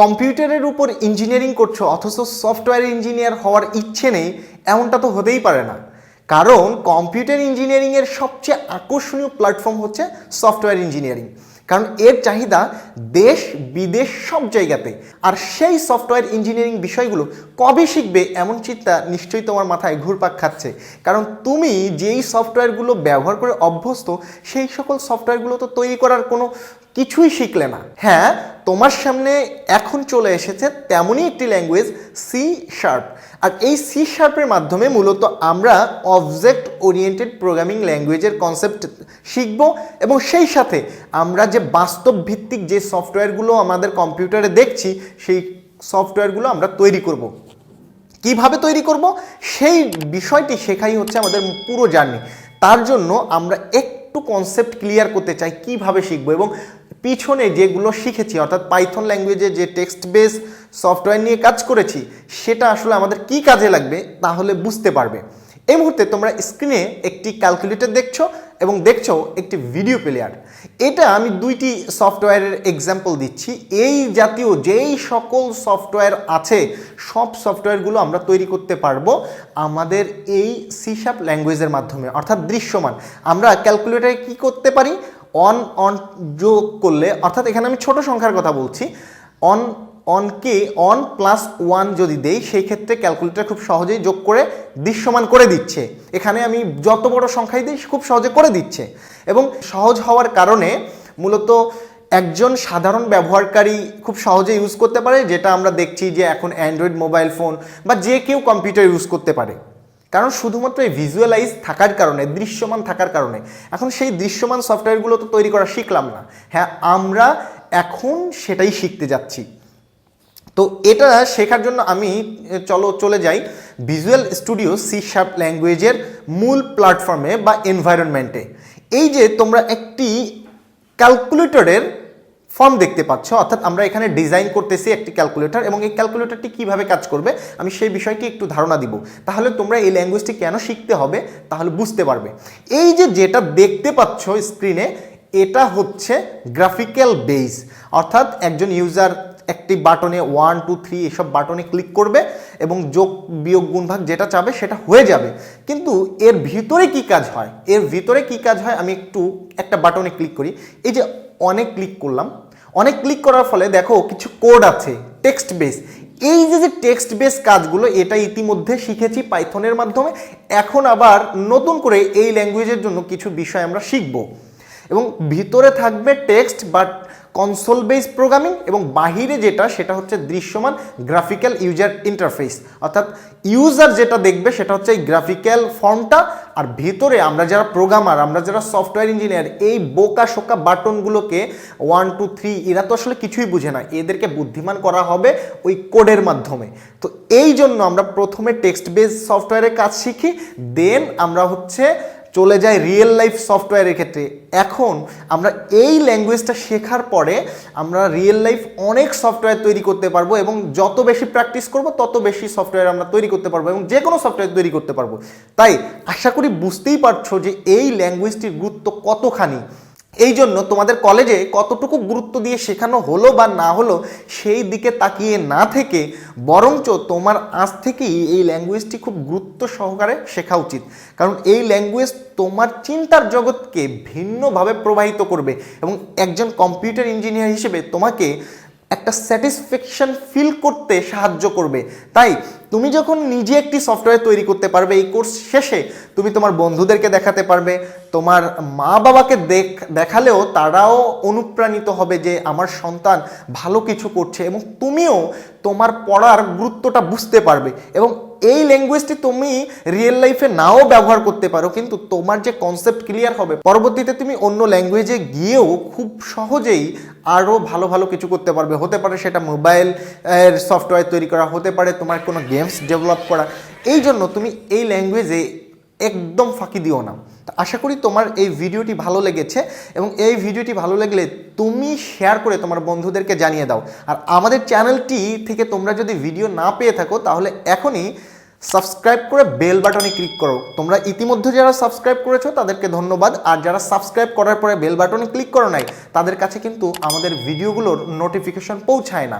কম্পিউটারের উপর ইঞ্জিনিয়ারিং করছ, অথচ সফটওয়্যার ইঞ্জিনিয়ার হওয়ার ইচ্ছে নেই, এমনটা তো হতেই পারে না। কারণ কম্পিউটার ইঞ্জিনিয়ারিংয়ের সবচেয়ে আকর্ষণীয় প্ল্যাটফর্ম হচ্ছে সফটওয়্যার ইঞ্জিনিয়ারিং। কারণ এর চাহিদা দেশ, বিদেশ, সব জায়গাতে। আর সেই সফটওয়্যার ইঞ্জিনিয়ারিং বিষয়গুলো কবে শিখবে এমন চিন্তা নিশ্চয়ই তোমার মাথায় ঘুরপাক খাচ্ছে। কারণ তুমি যেই সফটওয়্যারগুলো ব্যবহার করে অভ্যস্ত, সেই সকল সফটওয়্যারগুলো তো তৈরি করার কোনো কিছুই শিখলে না। হ্যাঁ তোমার সামনে এখন চলে এসেছে তেমনই একটি ল্যাঙ্গুয়েজ সি শার্প আর এই সি শার্পের মাধ্যমে মূলত আমরা অবজেক্ট ওরিয়েন্টেড প্রোগ্রামিং ল্যাঙ্গুয়েজের কনসেপ্ট শিখব এবং সেই সাথে আমরা যে বাস্তব ভিত্তিক যে সফটওয়্যারগুলো আমাদের কম্পিউটারে দেখছি, সেই সফটওয়্যারগুলো আমরা তৈরি করব। কীভাবে তৈরি করব? সেই বিষয়টি শেখাই হচ্ছে আমাদের পুরো জার্নি তার জন্য আমরা একটু কনসেপ্ট ক্লিয়ার করতে চাই, কীভাবে শিখব? এবং পিছনে যেগুলো শিখেছি, অর্থাৎ পাইথন ল্যাঙ্গুয়েজে যে টেক্সট বেস সফটওয়্যার নিয়ে কাজ করেছি, সেটা আসলে আমাদের কি কাজে লাগবে, তাহলে বুঝতে পারবে। এই মুহূর্তে তোমরা স্ক্রিনে একটি ক্যালকুলেটর দেখছ এবং দেখছ একটি ভিডিও প্লেয়ার এটা আমি দুইটি সফটওয়্যারের এক্সাম্পল দিচ্ছি। এই জাতীয় যেই সকল সফটওয়্যার আছে, সব সফটওয়্যারগুলো আমরা তৈরি করতে পারব আমাদের এই সিসাপ ল্যাঙ্গুয়েজের মাধ্যমে, অর্থাৎ দৃশ্যমান। আমরা ক্যালকুলেটারে কি করতে পারি? অন অন যোগ করলে, অর্থাৎ এখানে আমি ছোট সংখ্যার কথা বলছি। অন অনকে অন প্লাস ওয়ান যদি দেই, সেই ক্ষেত্রে ক্যালকুলেটর খুব সহজেই যোগ করে দৃশ্যমান করে দিচ্ছে। এখানে আমি যত বড় সংখ্যাই দিই খুব সহজে করে দিচ্ছে। এবং সহজ হওয়ার কারণে মূলত একজন সাধারণ ব্যবহারকারী খুব সহজে ইউজ করতে পারে, যেটা আমরা দেখছি যে এখন অ্যান্ড্রয়েড মোবাইল ফোন বা যে কেউ কম্পিউটার ইউজ করতে পারে। কারণ শুধুমাত্র এই ভিজুয়ালাইজ থাকার কারণে, দৃশ্যমান থাকার কারণে, এখন সেই দৃশ্যমান সফটওয়্যারগুলো তো তৈরি করা শিখলাম না। হ্যাঁ আমরা এখন সেটাই শিখতে যাচ্ছি। তো এটা শেখার জন্য আমি চলো, চলে যাই। ভিজুয়াল স্টুডিও সি শার্প ল্যাঙ্গুয়েজের মূল প্ল্যাটফর্মে বা এনভায়রনমেন্টে এই যে তোমরা একটি ক্যালকুলেটরের ফর্ম দেখতে পাচ্ছ, অর্থাৎ আমরা এখানে ডিজাইন করতেছি একটি ক্যালকুলেটর এবং এই ক্যালকুলেটরটি কীভাবে কাজ করবে, আমি সেই বিষয়টি একটু ধারণা দিব। তাহলে তোমরা এই ল্যাঙ্গুয়েজটি কেন শিখতে হবে, তাহলে বুঝতে পারবে। এই যে যেটা দেখতে পাচ্ছ স্ক্রিনে এটা হচ্ছে গ্রাফিক্যাল বেস অর্থাৎ একজন ইউজার একটি বাটনে ওয়ান টু থ্রি এসব বাটনে ক্লিক করবে এবং যোগ, বিয়োগ, গুণভাগ যেটা চাবে সেটা হয়ে যাবে। কিন্তু এর ভিতরে কি কাজ হয়? এর ভিতরে কি কাজ হয়? আমি একটু একটা বাটনে ক্লিক করি। এই যে অনেক ক্লিক করলাম। অনেক ক্লিক করার ফলে দেখো কিছু কোড আছে টেক্সট বেস এই যে যে টেক্সট বেস কাজগুলো, এটা ইতিমধ্যে শিখেছি পাইথনের মাধ্যমে। এখন আবার নতুন করে এই ল্যাঙ্গুয়েজের জন্য কিছু বিষয় আমরা শিখব। এবং ভিতরে থাকবে text based console base programming এবং বাহিরে যেটা, সেটা হচ্ছে দৃশ্যমান গ্রাফিক্যাল ইউজার ইন্টারফেস অর্থাৎ ইউজার যেটা দেখবে, সেটা হচ্ছে এই গ্রাফিক্যাল ফর্মটা আর ভিতরে আমরা যারা প্রোগ্রামার আমরা যারা সফটওয়্যার ইঞ্জিনিয়ার এই বোকা শোকা বাটনগুলোকে ওয়ান টু থ্রি এরা তো আসলে কিছুই বুঝে না। এদেরকে বুদ্ধিমান করা হবে ওই কোডের মাধ্যমে। তো এই জন্য আমরা প্রথমে টেক্সট বেস সফটওয়্যারের কাজ শিখি দেন আমরা হচ্ছে চলে যায় রিয়েল লাইফ সফটওয়্যারের ক্ষেত্রে। এখন আমরা এই ল্যাঙ্গুয়েজটা শেখার পরে আমরা রিয়েল লাইফ অনেক সফটওয়্যার তৈরি করতে পারব এবং যত বেশি প্র্যাকটিস করব, তত বেশি সফটওয়্যার আমরা তৈরি করতে পারব এবং যে কোনো সফটওয়্যার তৈরি করতে পারব। তাই আশা করি বুঝতেই পারছ যে এই ল্যাঙ্গুয়েজটির গুরুত্ব কতখানি। এই জন্য তোমাদের কলেজে কতটুকু গুরুত্ব দিয়ে শেখানো হলো বা না হলো সেই দিকে তাকিয়ে না থেকে বরঞ্চ তোমার আজ থেকেই এই ল্যাঙ্গুয়েজটি খুব গুরুত্ব সহকারে শেখা উচিত। কারণ এই ল্যাঙ্গুয়েজ তোমার চিন্তার জগৎকে ভিন্নভাবে প্রবাহিত করবে এবং একজন কম্পিউটার ইঞ্জিনিয়ার হিসেবে তোমাকে একটা স্যাটিসফ্যাকশন ফিল করতে সাহায্য করবে। তাই তুমি যখন নিজে একটি সফটওয়্যার তৈরি করতে পারবে এই কোর্স শেষে, তুমি তোমার বন্ধুদেরকে দেখাতে পারবে, তোমার মা বাবাকে দেখ, দেখালেও তারাও অনুপ্রাণিত হবে যে আমার সন্তান ভালো কিছু করছে এবং তুমিও তোমার পড়ার গুরুত্বটা বুঝতে পারবে এবং এই ল্যাঙ্গুয়েজটি তুমি রিয়েল লাইফে নাও ব্যবহার করতে পারো, কিন্তু তোমার যে কনসেপ্ট ক্লিয়ার হবে, পরবর্তীতে তুমি অন্য ল্যাঙ্গুয়েজে গিয়েও খুব সহজেই আরও ভালো ভালো কিছু করতে পারবে। হতে পারে সেটা মোবাইল সফটওয়্যার তৈরি করা, হতে পারে তোমার কোনো গেমস ডেভেলপ করা। এই জন্য তুমি এই ল্যাঙ্গুয়েজে একদম ফাঁকি দিও না। আশা করি তোমার এই ভিডিওটি ভালো লেগেছে এবং এই ভিডিওটি ভালো লাগলে তুমি শেয়ার করে তোমার বন্ধুদেরকে জানিয়ে দাও। আর আমাদের চ্যানেলটি থেকে তোমরা যদি ভিডিও না পেয়ে থাকো, তাহলে এখনই সাবস্ক্রাইব করে বেল বাটনে ক্লিক করো। তোমরা ইতিমধ্যে যারা সাবস্ক্রাইব করেছ, তাদেরকে ধন্যবাদ। আর যারা সাবস্ক্রাইব করার পরে বেল বাটনে ক্লিক করো নাই, তাদের কাছে কিন্তু আমাদের ভিডিওগুলোর নোটিফিকেশন পৌঁছায় না।